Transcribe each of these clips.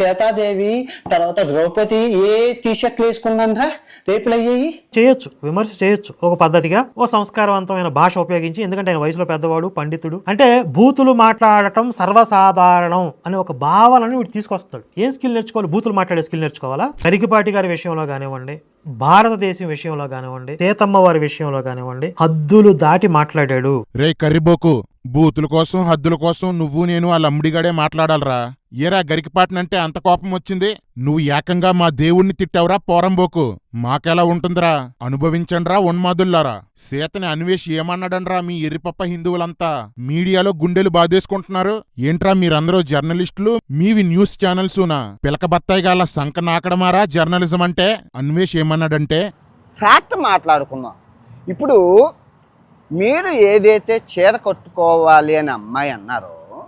సీతాదేవి తర్వాత ద్రౌపది ఏ టీ షర్ట్లు వేసుకున్నందురా రేపులు అయ్యాయి చేయొచ్చు విమర్శ చేయొచ్చు. ఒక పద్ధతిగా ఓ సంస్కారవంతమైన భాష ఉపయోగించి ఎందుకంటే ఆయన వయసులో పెద్దవాడు పండితుడు. అంటే బూతులు మాట్లాడటం సర్వసాధారణం అనే ఒక భావనని వీడు తీసుకొస్తాడు. ఏం స్కిల్ నేర్చుకోవాలి? బూతులు మాట్లాడే స్కిల్ నేర్చుకోవాలా? కరికిపాటి గారి విషయంలో కానివ్వండి భారతదేశం విషయంలో కానివ్వండి సీతమ్మ వారి విషయంలో కానివ్వండి హద్దులు దాటి మాట్లాడాడు. రే కర్రిబోకు బూతుల కోసం హద్దుల కోసం నువ్వు నేను ఆ లంబడిగాడే మాట్లాడాలరా. ఏరా గరికిపాటనంటే అంత కోపం వచ్చింది? నువ్వు ఏకంగా మా దేవుణ్ణి తిట్టావురా పోరంబోకు. మాకెలా ఉంటుందిరా? అనుభవించండ్రా ఉన్మాదుల్లారా. సీతని అన్వేష్ ఏమన్నాడనరా మీ ఎర్రిపప్ప హిందువులంతా? మీడియాలో గుండెలు బాధేసుకుంటున్నారు? ఏంట్రా మీరందరూ జర్నలిస్టులు? మీవి న్యూస్ ఛానల్సునా? పిలకబత్తాయిగాల బత్తాయి గాల సంక నాకడమారా జర్నలిజం అంటే? అన్వేష్ ఏమన్నాడంటే ఫ్యాక్ట్ మాట్లాడుకుందాం. ఇప్పుడు మీరు ఏదైతే చీర కట్టుకోవాలి అని అమ్మాయి అన్నారో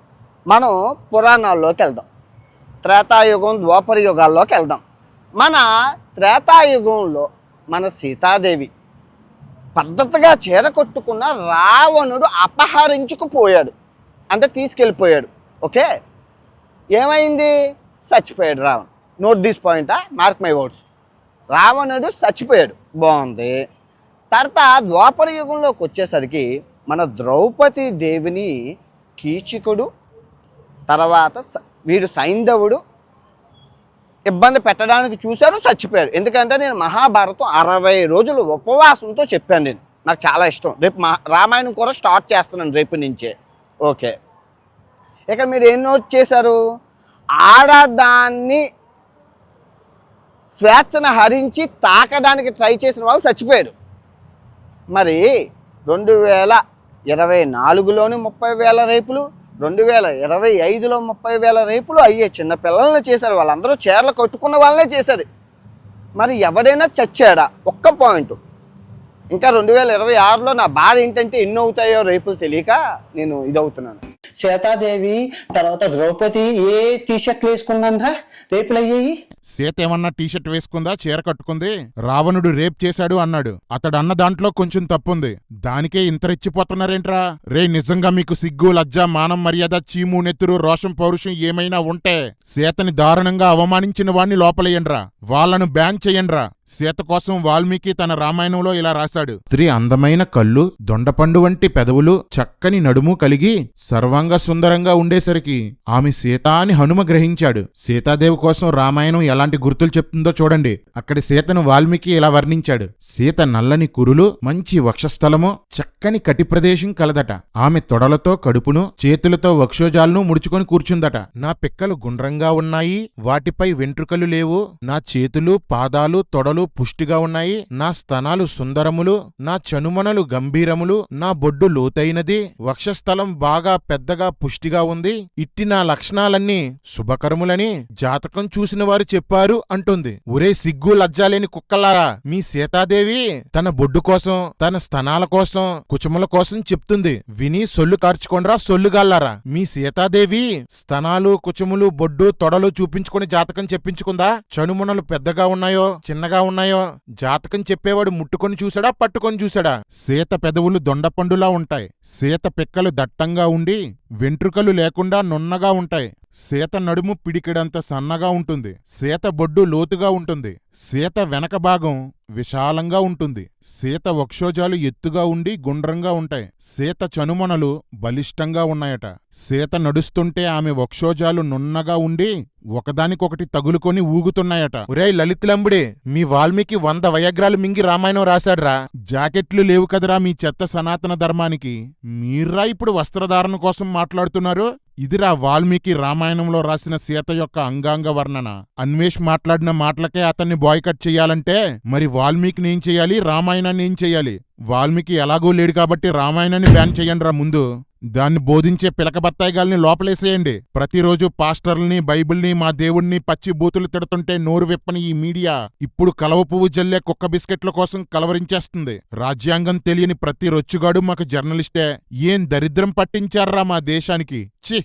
మనం పురాణాల్లోకి వెళ్దాం. త్రేతాయుగం ద్వాపర యుగాల్లోకి వెళ్దాం. మన త్రేతాయుగంలో మన సీతాదేవి పద్ధతిగా చీర కట్టుకున్న రావణుడు అపహరించుకుపోయాడు. అంటే తీసుకెళ్ళిపోయాడు. ఓకే? ఏమైంది? చచ్చిపోయాడు Ravan note this point? Mark my words. రావణుడు చచ్చిపోయాడు. బాగుంది. తర్వాత ద్వాపర యుగంలోకి వచ్చేసరికి మన ద్రౌపది దేవిని కీచకుడు తర్వాత స- వీడు సైంధవుడు ఇబ్బంది పెట్టడానికి చూశారు చచ్చిపోయారు. ఎందుకంటే నేను మహాభారతం అరవై రోజులు ఉపవాసంతో చెప్పాను నేను. నాకు చాలా ఇష్టం. రేపు మా రామాయణం కూడా స్టార్ట్ చేస్తున్నాను రేపు నుంచే. ఓకే. ఇక మీరు ఏం నోట్ చేశారు? ఆడదాన్ని స్వేచ్ఛను హరించి తాకడానికి ట్రై చేసిన వాళ్ళు చచ్చిపోయారు. మరి రెండు వేల ఇరవై నాలుగులోని ముప్పై వేల రేపులు రెండు వేల ఇరవై ఐదులో ముప్పై వేల రేపులు అయ్యే చిన్నపిల్లల్ని చేశారు. వాళ్ళందరూ చీరలు కట్టుకున్న వాళ్ళనే చేశారు. మరి ఎవడైనా చచ్చాడా? ఒక్క పాయింట్ ఇంకా రెండు వేల ఇరవై ఆరులో నా బాధ ఏంటంటే ఎన్ని అవుతాయో రేపులు తెలియక నేను ఇదవుతున్నాను. సీతాదేవి తర్వాత ద్రౌపది ఏ టీ షర్ట్లు రేపులు అయ్యాయి. సీత ఏమన్నా టీషర్ట్ వేసుకుందా? చీర కట్టుకుంది. రావణుడు రేప్ చేశాడు అన్నాడు. అతడన్న దాంట్లో కొంచెం తప్పుంది. దానికే ఇంత రెచ్చిపోతున్నారేంట్రా? రే నిజంగా మీకు సిగ్గు లజ్జ మానం మర్యాద చీము నెత్తురు రోషం పౌరుషం ఏమైనా ఉంటే సీతని దారుణంగా అవమానించిన వాణ్ణి లోపలేయండ్రా. వాళ్ళను బ్యాన్ చెయ్యండ్రా. సీత కోసం వాల్మీకి తన రామాయణంలో ఇలా రాశాడు. స్త్రీ అందమైన కళ్ళు దొండపండు వంటి పెదవులు చక్కని నడుము కలిగి సర్వాంగ సుందరంగా ఉండేసరికి ఆమె సీత అని హనుమ గ్రహించాడు. సీతాదేవి కోసం రామాయణం ఎలాంటి గుర్తులు చెప్తుందో చూడండి. అక్కడి సీతను వాల్మీకి ఇలా వర్ణించాడు. సీత నల్లని కురులు మంచి వక్షస్థలము చక్కని కటి ప్రదేశం కలదట. ఆమె తొడలతో కడుపును చేతులతో వక్షోజాలను ముడుచుకొని కూర్చుందట. నా పిక్కలు గుండ్రంగా ఉన్నాయి వాటిపై వెంట్రుకలు లేవు నా చేతులు పాదాలు తొడలు పుష్టిగా ఉన్నాయి నా స్తనాలు సుందరములు నా చనుమనలు గంభీరములు నా బొడ్డు లోతైనది వక్షస్థలం బాగా పెద్దగా పుష్టిగా ఉంది ఇట్టి నా లక్షణాలన్నీ శుభకరములని జాతకం చూసిన వారు చెప్పారు అంటుంది. ఒరే సిగ్గు లజ్జాలేని కుక్కలారా మీ సీతాదేవి తన బొడ్డు కోసం తన స్తనాల కోసం కుచముల కోసం చెప్తుంది. విని సొల్లు కార్చుకోండ్రా సొల్లుగాల్లారా మీ సీతాదేవి స్తనాలు కుచములు బొడ్డు తొడలు చూపించుకొని జాతకం చెప్పించుకుందా? చనుమునలు పెద్దగా ఉన్నాయో చిన్నగా ఉన్నాయో జాతకం చెప్పేవాడు ముట్టుకొని చూసాడా పట్టుకొని చూసాడా సీత పెదవులు దొండపండులా ఉంటాయి. సీత పిక్కలు దట్టంగా ఉండి వెంట్రుకలు లేకుండా నున్నగా ఉంటాయి. సీత నడుము పిడికిడంత సన్నగా ఉంటుంది. సీత బొడ్డు లోతుగా ఉంటుంది. సీత వెనక భాగం విశాలంగా ఉంటుంది. సీత వక్షోజాలు ఎత్తుగా ఉండి గుండ్రంగా ఉంటాయి. సీత చనుమొనలు బలిష్టంగా ఉన్నాయట. సీత నడుస్తుంటే ఆమె వక్షోజాలు నున్నగా ఉండి ఒకదానికొకటి తగులుకొని ఊగుతున్నాయట. ఒరే లలిత్లంబుడే మీ వాల్మీకి వంద వయగ్రాలు మింగి రామాయణం రాశాడ్రా? జాకెట్లు లేవు కదరా మీ చెత్త సనాతన ధర్మానికి? మీర్రా ఇప్పుడు వస్త్రధారణ కోసం మాట్లాడుతున్నారు? ఇదిరా వాల్మీకి రామాయణంలో రాసిన సీత యొక్క అంగాంగ వర్ణన. అన్వేష్ మాట్లాడిన మాటలకే అతన్ని బాయ్కట్ చెయ్యాలంటే మరి వాల్మీకిని ఏం చెయ్యాలి రామాయణాన్ని ఏం చెయ్యాలి వాల్మీకి ఎలాగూ లేడు కాబట్టి రామాయణాన్ని బ్యాన్ చెయ్యండిరా ముందు. దాన్ని బోధించే పిలకబత్తాయిగాల్ని లోపలేసేయండి. ప్రతిరోజు పాస్టర్ల్ని బైబిల్ని మా దేవుణ్ణి పచ్చి బూతులు తిడుతుంటే నోరు విప్పని ఈ మీడియా ఇప్పుడు కలవ పువ్వు జల్లే కుక్క బిస్కెట్ల కోసం కలవరించేస్తుంది. రాజ్యాంగం తెలియని ప్రతి రొచ్చుగాడు మాకు జర్నలిస్టే. ఏం దరిద్రం పట్టించారా మా దేశానికి? చి